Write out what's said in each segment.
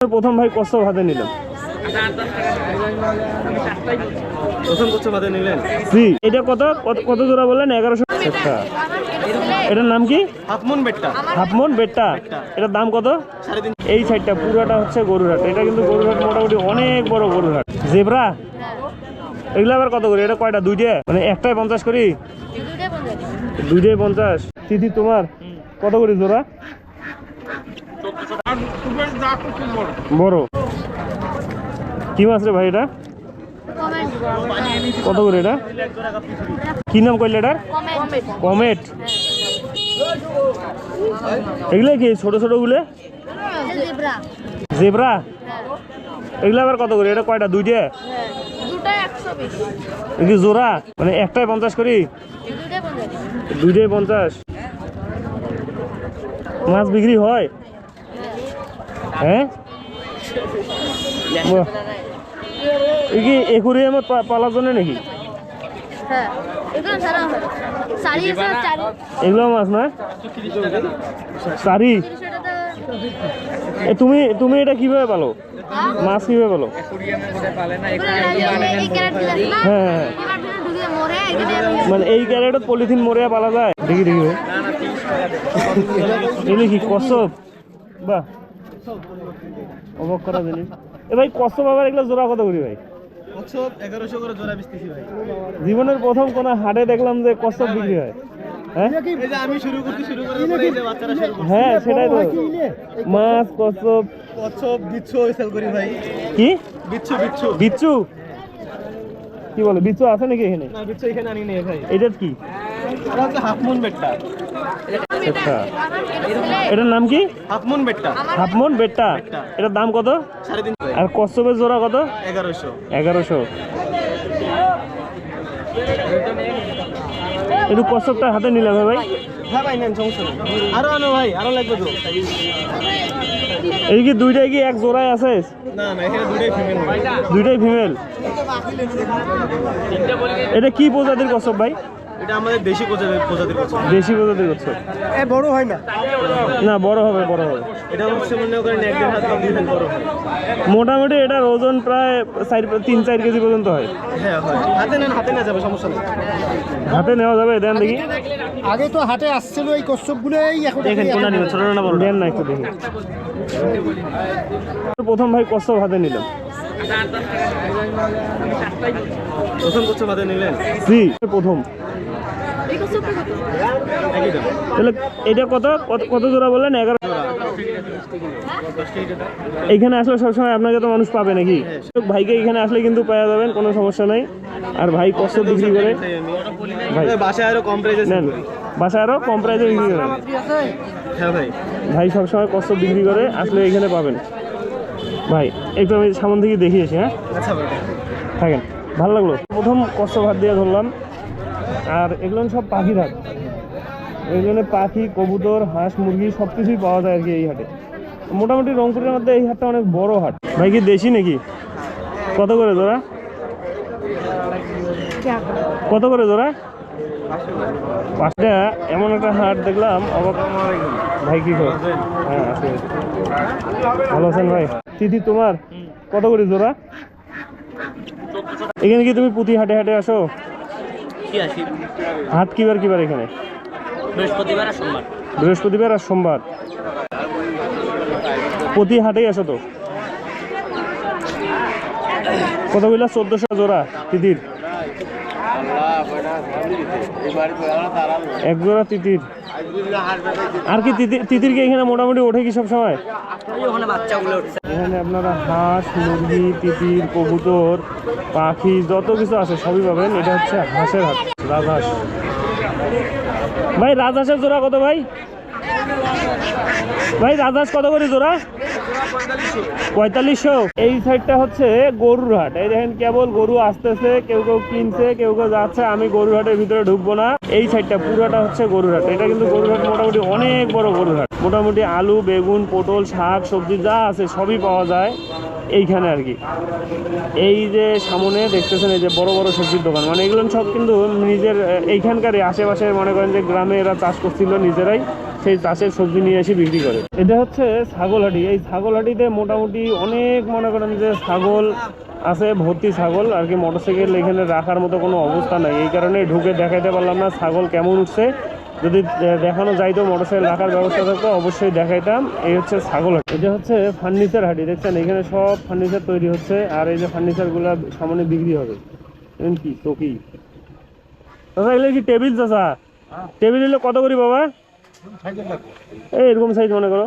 প্রথম ভাই কষ্ট হাতে নিলাম প্রথম নিলেন? জি। এটা কত? কত- কত জোড়া বললেন? এগারোশো আচ্ছা। এটার নাম কি? হাফমুন বেটটা। হাফমন বেটটা। এটার দাম কত? এই সাইডটা পুরোটা হচ্ছে গরুরহাট। এটা কিন্তু গরুরহাট মোটামুটি অনেক বড় গরুরহাট। জেব্রা? এগুলো আবার কত করে? এটা কয়টা? দুইটা? মানে একটাই পঞ্চাশ করি? দুইটাই পঞ্চাশ। তিথি তোমার? কত করে জোড়া? বড়। কি মাছ রে ভাই এটা? কত করে এটা? কি নাম করলে এটার? কমেট। এগুলো কি ছোট ছোটগুলো? জেব্রা এগুলো আবার কত করে? এটা কয়টা? দুইটা? এগুলি জোড়া? মানে একটাই পঞ্চাশ করি? দুইটাই পঞ্চাশ। মাছ বিক্রি হয়? হ্যাঁ? কি একুরিয়ামত পা- পালার জন্য নাকি? হ্যাঁ এগুলো হয়। এগুলো মাছ না? সারি এ তুমি তুমি এটা কীভাবে পালো? মাছ কীভাবে পালো? হ্যাঁ হ্যাঁ মানে এই ক্যারেটত পলিথিন মরিয়া পালা যায়? দেখি দেখি। ভাই কি কচ্ছপ? বাহ। অবাক করা জিনিস এ ভাই কচ্ছপ আবার এগুলো জোড়া কত করি ভাই? জীবনের প্রথম কোন হাটে দেখলাম যে কচ্ছপ বিক্রি হয়। হ্যাঁ? এই যে আমি শুরু করতে শুরু করার পরে এই যে বাচ্চারা শুরু করছে। হ্যাঁ সেটাই তো। মাছ কচ্ছপ। কচ্ছপ বিচ্ছু সেল করি ভাই। কি? বিচ্ছু বিচ্ছু। বিচ্ছু? কি বলে বিচ্ছু আছে নাকি এখানে? না বিচ্ছু এখানে আনি ভাই। এটা কি? এটা হচ্ছে হাফমুন বেটটা। আচ্ছা। এটার নাম কি? হাফমুন বেটটা। হাফমন বেটটা। এটার দাম কত? আর কচ্ছপের জোড়া কত? এগারোশো। এগারোশো। একটু কচ্ছপটা হাতে নিলাম ভাই। হ্যাঁ ভাই নেন সমস্যা নেই। আরও আনো ভাই আরও লাগবে তো। এই কি দুইটাই কি এক জোড়ায় আছে? না না এখানে দুটোই ফিমেল দুইটাই ফিমেল এটা কি প্রজাতির কচ্ছপ ভাই? এটা আমাদের দেশি প্রজাতির প্রজাতির কচ্ছপ দেশি প্রজাতির কচ্ছপ এ বড় হয় না? না বড় হবে বড় হবে। এটা হচ্ছে মনে করেন এক দেড় হাত বা দুই বড় হয়। মোটামুটি এটার ওজন প্রায় চার তিন চার কেজি পর্যন্ত হয়। হ্যাঁ হয়। হাতে নেন হাতে না যাবে সমস্যা নেই। হাতে নেওয়া যাবে দেন দেখি। আগে তো হাটে আসছিল এই কচ্ছপগুলোই এখন দেখেন কোনটা নিবেন? ছোট না বড় দেন না একটু দেখি। প্রথম ভাই কচ্ছপ হাতে নিলাম প্রথম কচ্ছপ হাতে নিলেন? জি প্রথম এই কচ্ছপটা কত? একই দাম তাহলে এটা কত? কত- জোড়া বললেন? এগারো এইখানে আসলে সবসময় আপনাকে তো মানুষ পাবে নাকি? ভাইকে এখানে আসলে কিন্তু পাওয়া যাবেন কোনো সমস্যা নাই। আর ভাই কষ্ট বিক্রি করে। বাসায় আরও কম প্রাইসে নেন। বাসায় আরও কম প্রাইসে বিক্রি করেন ভাই ভাই সবসময় কষ্ট বিক্রি করে আসলে এখানে পাবেন। ভাই একটু আমি সামন থেকে দেখিয়েছি হ্যাঁ? আচ্ছা থাকেন। ভালো লাগল। প্রথম কষ্ট ভাত দিয়ে ধরলাম। আর এগুলো সব পাখির হাট। এই জন্য পাখি, কবুতর, হাঁস, মুরগি সব কিছুই পাওয়া যায় আর কি এই হাটে। মোটামুটি রংপুরের মধ্যে এই হাটটা অনেক বড় হাট। ভাই, কি দেশি নাকি? কত করে জোড়া? কত করে জোড়া? পাঁচটা। এমন একটা হাট দেখলাম, অবাক। ভাই, কি হ্যাঁ ভালো আছেন ভাই? তিথি তোমার? কত করে জোড়া? এখানে কি তুমি প্রতি হাটে হাটে আসো? হাট কিবার কিবার এখানে? বৃহস্পতিবার আর সোমবার। বৃহস্পতিবার আর সোমবার। প্রতি হাটেই আসো তো। কত বললা চোদ্দশো জোড়া তিতির। তিতির। আর কি তিতির কি এখানে মোটামুটি ওঠে কি সব সময় এখানে আপনারা হাঁস, মুরগি, তিতির, কবুতর, পাখি, যত কিছু আছে সবই পাবেন। এটা হচ্ছে হাঁসের হাট, রাজহাঁস। ভাই, রাজহাঁসের জোড়া কত ভাই? ভাই, রাজহাঁস কত করে জোড়া? পঁয়তাল্লিশশো। এই সাইডটা হচ্ছে গরুর হাট। এই দেখেন কেবল গরু আসতেছে কেউ কেউ কিনছে কেউ কেউ যাচ্ছে আমি গরুর হাটের ভিতরে ঢুকবো না। এই সাইডটা পুরোটা হচ্ছে গরুর হাট। এটা কিন্তু গরুর হাট মোটামুটি অনেক বড় গরুর হাট। মোটামুটি আলু বেগুন পটল শাক সবজি যা আছে সবই পাওয়া যায় এইখানে আর কি। এই যে সামনে দেখতেছেন এই যে বড় বড় সবজির দোকান। মানে এগুলো সব কিন্তু নিজের আহ, এইখানকারই আশেপাশে মনে করেন যে গ্রামে এরা চাষ করছিল নিজেরাই। সেই চাষের সবজি নিয়ে এসে বিক্রি করে। এটা হচ্ছে ছাগলহাটি এই ছাগলহাটিতে মোটামুটি অনেক মনে করেন যে ছাগল আছে ভর্তি ছাগল আর কি মোটরসাইকেল এখানে রাখার মতো কোনো অবস্থা নাই। এই কারণে ঢুকে দেখাইতে পারলাম না ছাগল কেমন উঠছে। যদি দেখানো যাইতো মোটরসাইকেল রাখার ব্যবস্থা থাকতো অবশ্যই দেখাইতাম। এই হচ্ছে ছাগল হাটি। এটা হচ্ছে ফার্নিচার হাটি। দেখছেন এখানে সব ফার্নিচার তৈরি হচ্ছে আর এই যে ফার্নিচারগুলো সামনে বিক্রি হবে। কি চকি দাদা এগুলো কি টেবিল চাচা? টেবিল হলো কত করি বাবা? এই এরকম সাইজ মনে করো।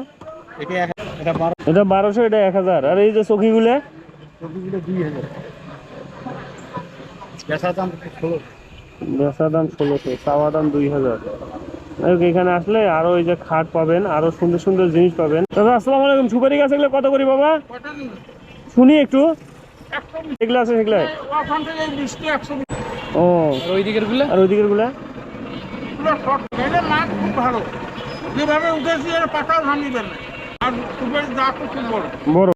এটা বারোশো এটা এক হাজার। আর এই যে চকিগুলো? ছবিগুলো বেচা দাম ষোলো। বেচা দাম ষোলোশো চাওয়া দাম দুই হাজার। এখানে আসলে আরও এই যে খাট পাবেন আরও সুন্দর সুন্দর জিনিস পাবেন। দাদা আসসালামু আলাইকুম। সুপারি গাছ এগুলো কত করি বাবা? শুনি একটু। এগুলো আছে সেগুলো? ও। আর ওই দিকের আর ওইদিকেরগুলা মাছ খুব ভালো। যেভাবে উঠেছি এর পাতাও ভাঙিবেন না। আর সুপারি যা খুব বড়